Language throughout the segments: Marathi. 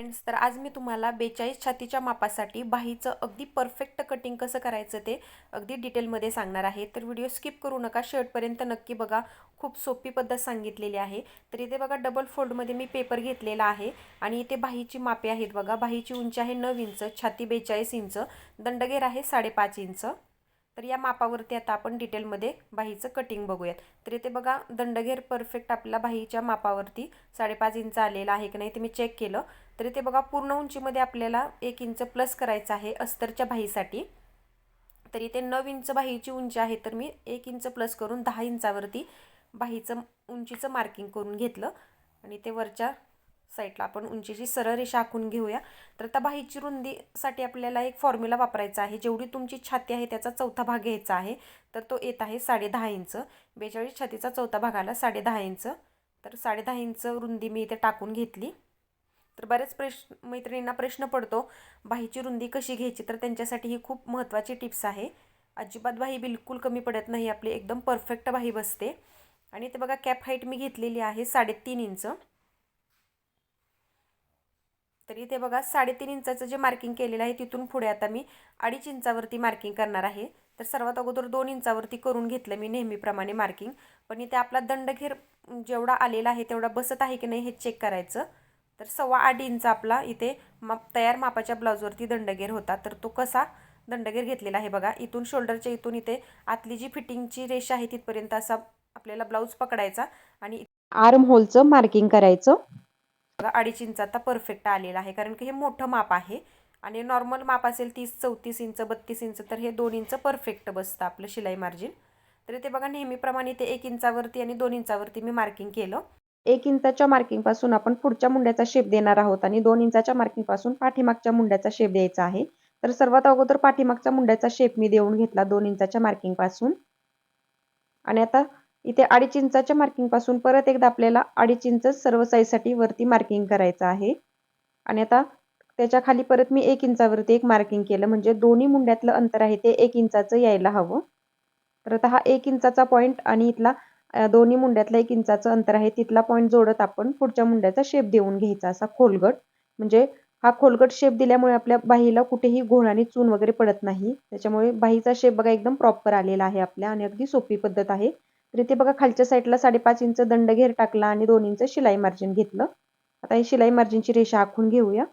फ्रेंड्स तर आज मी तुम्हाला बेचाळीस छातीच्या मापासाठी बाहीचं अगदी परफेक्ट कटिंग कसं करायचं ते अगदी डिटेलमध्ये सांगणार आहे. तर व्हिडिओ स्किप करू नका शेवटपर्यंत नक्की बघा. खूप सोपी पद्धत सांगितलेली आहे. तर इथे बघा डबल फोल्डमध्ये मी पेपर घेतलेला आहे आणि इथे बाहीची मापे आहेत बघा. बाहीची उंची आहे नऊ इंच छाती बेचाळीस इंच दंडगेर आहे साडेपाच इंच. तर या मापावरती आता आपण डिटेलमध्ये बाहीचं कटिंग बघूयात. तर इथे बघा दंडघेर परफेक्ट आपल्या बाहीच्या मापावरती साडेपाच इंच आलेला आहे की नाही ते मी चेक केलं. तर इथे बघा पूर्ण उंचीमध्ये आपल्याला एक इंच प्लस करायचं आहे अस्तरच्या बाहीसाठी तर इथे नऊ इंच बाहीची उंची आहे तर मी एक इंच प्लस करून दहा इंचावरती बाहीचं उंचीचं मार्किंग करून घेतलं. आणि ते वरच्या साईडला आपण उंचीची सरळ रेषा आखून घेऊया. तर आता बाहीची रुंदीसाठी आपल्याला एक फॉर्म्युला वापरायचा आहे. जेवढी तुमची छाती आहे त्याचा चौथा भाग घ्यायचा आहे. तर तो येत आहे साडे दहा इंच. बेचाळीस छातीचा चौथा भाग आला साडे दहा इंच. तर साडे दहा इंच रुंदी मी इथे टाकून घेतली. तर बऱ्याच प्रश्न मैत्रिणींना प्रश्न पडतो बाहीची रुंदी कशी घ्यायची? तर त्यांच्यासाठी ही खूप महत्त्वाची टिप्स आहे. अजिबात बाही बिलकुल कमी पडत नाही आपली एकदम परफेक्ट बाही बसते. आणि ते बघा कॅप हाईट मी घेतलेली आहे साडेतीन इंच. तर इथे बघा साडेतीन इंचाचं जे मार्किंग केलेलं आहे तिथून पुढे आता मी अडीच इंचावरती मार्किंग करणार आहे. तर सर्वात अगोदर दोन इंचावरती करून घेतलं मी नेहमीप्रमाणे मार्किंग. पण इथे आपला दंडघेर जेवढा आलेला आहे तेवढा बसत आहे की नाही हे चेक करायचं. तर सव्वा आठ इंच आपला इथे माप तयार मापाच्या ब्लाऊजवरती दंडगेर होता. तर तो कसा दंडगेर घेतलेला आहे बघा. इथून शोल्डरच्या इथून इथे आतली जी फिटिंगची रेषा आहे तिथपर्यंत असा आपल्याला ब्लाऊज पकडायचा आणि आर्म होलचं मार्किंग करायचं. बघा अडीच इंच आता परफेक्ट आलेला आहे. कारण की हे मोठं माप आहे आणि नॉर्मल माप असेल तीस चौतीस इंच बत्तीस इंच तर हे दोन इंच परफेक्ट बसतं आपलं शिलाई मार्जिन. तर ते बघा नेहमीप्रमाणे ते एक इंचावरती आणि दोन इंचावरती मी मार्किंग केलं. एक इंचाच्या मार्किंगपासून आपण पुढच्या मुंड्याचा शेप देणार आहोत आणि दोन इंचाच्या मार्किंगपासून पाठीमागच्या मुंड्याचा शेप द्यायचा आहे. तर सर्वात अगोदर पाठीमागच्या मुंड्याचा शेप मी देऊन घेतला दोन इंचाच्या मार्किंगपासून. आणि आता इथे अडीच इंचाच्या मार्किंगपासून परत एकदा आपल्याला अडीच इंच सर्व साईजसाठी वरती मार्किंग करायचं आहे. आणि आता त्याच्याखाली परत मी एक इंचावरती एक मार्किंग केलं म्हणजे दोन्ही मुंड्यातलं अंतर आहे ते एक इंचाचं यायला हवं. तर आता हा एक इंचाचा पॉईंट आणि इथला दोन्ही मुंड्यातलं एक इंचाचं अंतर आहे. तिथला पॉईंट जोडत आपण पुढच्या मुंड्याचा शेप देऊन घ्यायचा असा खोलगट. म्हणजे हा खोलगट शेप दिल्यामुळे आपल्या बाहीला कुठेही घोळ आणि चून वगैरे पडत नाही. त्याच्यामुळे बाहीचा शेप बघा एकदम प्रॉपर आलेला आहे आपल्या आणि अगदी सोपी पद्धत आहे. तर इथे बघा खालच्या साईडला साडेपाच इंच दंड घेर टाकला आणि दोन इंच शिलाई मार्जिन घेतलं. आता ही शिलाई मार्जिनची रेषा आखून घेऊया.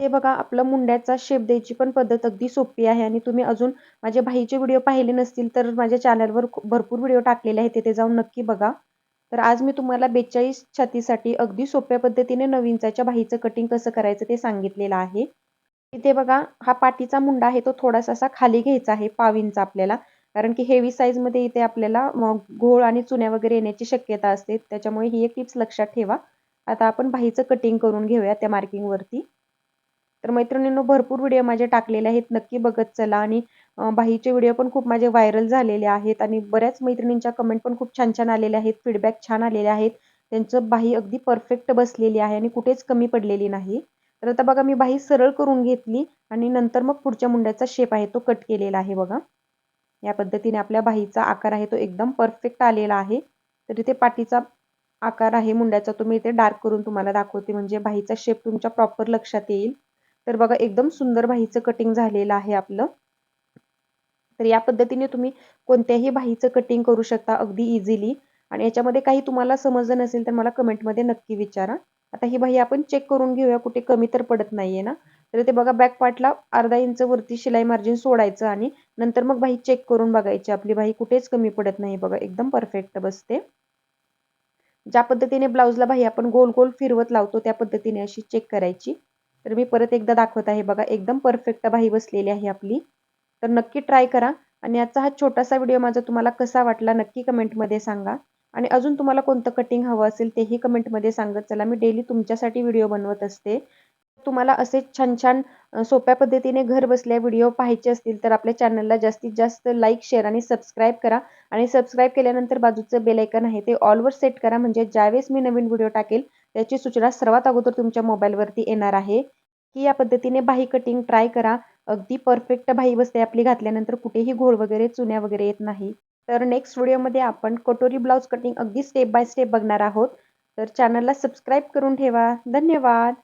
हे बघा आपलं मुंड्याचा शेप द्यायची पण पद्धत अगदी सोपी आहे. आणि तुम्ही अजून माझ्या भाईचे व्हिडिओ पाहिले नसतील तर माझ्या चॅनलवर भरपूर व्हिडिओ टाकलेले आहेत. तिथे जाऊन नक्की बघा. तर आज मी तुम्हाला बेचाळीस छातीसाठी अगदी सोप्या पद्धतीने नवीनचाच्या भाईचं कटिंग कसं करायचं ते सांगितलेलं आहे. इथे बघा हा पाठीचा मुंडा आहे तो थोडासा असा खाली घ्यायचा आहे पावींचा आपल्याला. कारण की हेवी साईजमध्ये इथे आपल्याला घोळ आणि चुन्या वगैरे येण्याची शक्यता असते. त्याच्यामुळे ही एक टिप्स लक्षात ठेवा. आता आपण भाईचं कटिंग करून घेऊया त्या मार्किंगवरती तर मैत्रिणींनो भरपूर व्हिडिओ माझे टाकलेले आहेत. नक्की बघत चला. आणि बाहीचे व्हिडिओ पण खूप माझे व्हायरल झालेले आहेत. आणि बऱ्याच मैत्रिणींच्या कमेंट पण खूप छान छान आलेल्या आहेत. फीडबॅक छान आलेले आहेत. त्यांचं बाही अगदी परफेक्ट बसलेली आहे आणि कुठेच कमी पडलेली नाही. तर आता बघा मी बाही सरळ करून घेतली आणि नंतर मग पुढच्या मुंड्याचा शेप आहे तो कट केलेला आहे बघा. या पद्धतीने आपल्या बाहीचा आकार आहे तो एकदम परफेक्ट आलेला आहे. तर इथे पाठीचा आकार आहे. मुंड्याचा तुम्ही इथे डार्क करून तुम्हाला दाखवते. म्हणजे बाहीचा शेप तुमच्या प्रॉपर लक्षात येईल. तर बघा एकदम सुंदर बाहीचं कटिंग झालेलं आहे आपलं. तर या पद्धतीने तुम्ही कोणत्याही बाहीचं कटिंग करू शकता अगदी इझिली आणि याच्यामध्ये काही तुम्हाला समजलं नसेल तर मला कमेंटमध्ये नक्की विचारा. आता ही बाही आपण चेक करून घेऊया कुठे कमी तर पडत नाहीये ना. तर ते बघा बॅक पार्टला अर्धा इंच वरती शिलाई मार्जिन सोडायचं आणि नंतर मग बाही चेक करून बघायची. आपली बाही कुठेच कमी पडत नाही बघा एकदम परफेक्ट बसते. ज्या पद्धतीने ब्लाऊजला बाही आपण गोल गोल फिरवत लावतो त्या पद्धतीने अशी चेक करायची. तर मी परत एकदा दाखवत आहे. बघा एकदम परफेक्ट बाही बसलेली आहे आपली. तर नक्की ट्राय करा आणि आजचा हा छोटासा व्हिडिओ माझा तुम्हाला कसा वाटला नक्की कमेंटमध्ये सांगा. आणि अजून तुम्हाला कोणतं कटिंग हवं असेल तेही कमेंटमध्ये सांगत चला. मी डेली तुमच्यासाठी व्हिडिओ बनवत असते. तुम्हाला असे छान छान सोप्या पद्धतीने घर बसल्या व्हिडिओ पाहायचे असतील तर आपल्या चॅनलला जास्तीत जास्त लाईक शेअर आणि सबस्क्राईब करा. आणि सबस्क्राईब केल्यानंतर बाजूचं बेलायकन आहे ते ऑलवर सेट करा. म्हणजे ज्यावेळेस मी नवीन व्हिडिओ टाकेल त्याची सूचना सर्वात अगोदर तुमच्या मोबाईलवरती येणार आहे. की या पद्धतीने बाही कटिंग ट्राय करा. अगदी परफेक्ट बाही बसते आपली घातल्यानंतर कुठेही घोळ वगैरे चुन्या वगैरे येत नाही. तर नेक्स्ट व्हिडिओमध्ये आपण कटोरी ब्लाऊज कटिंग अगदी स्टेप बाय स्टेप बघणार आहोत. तर चॅनलला सबस्क्राईब करून ठेवा. धन्यवाद!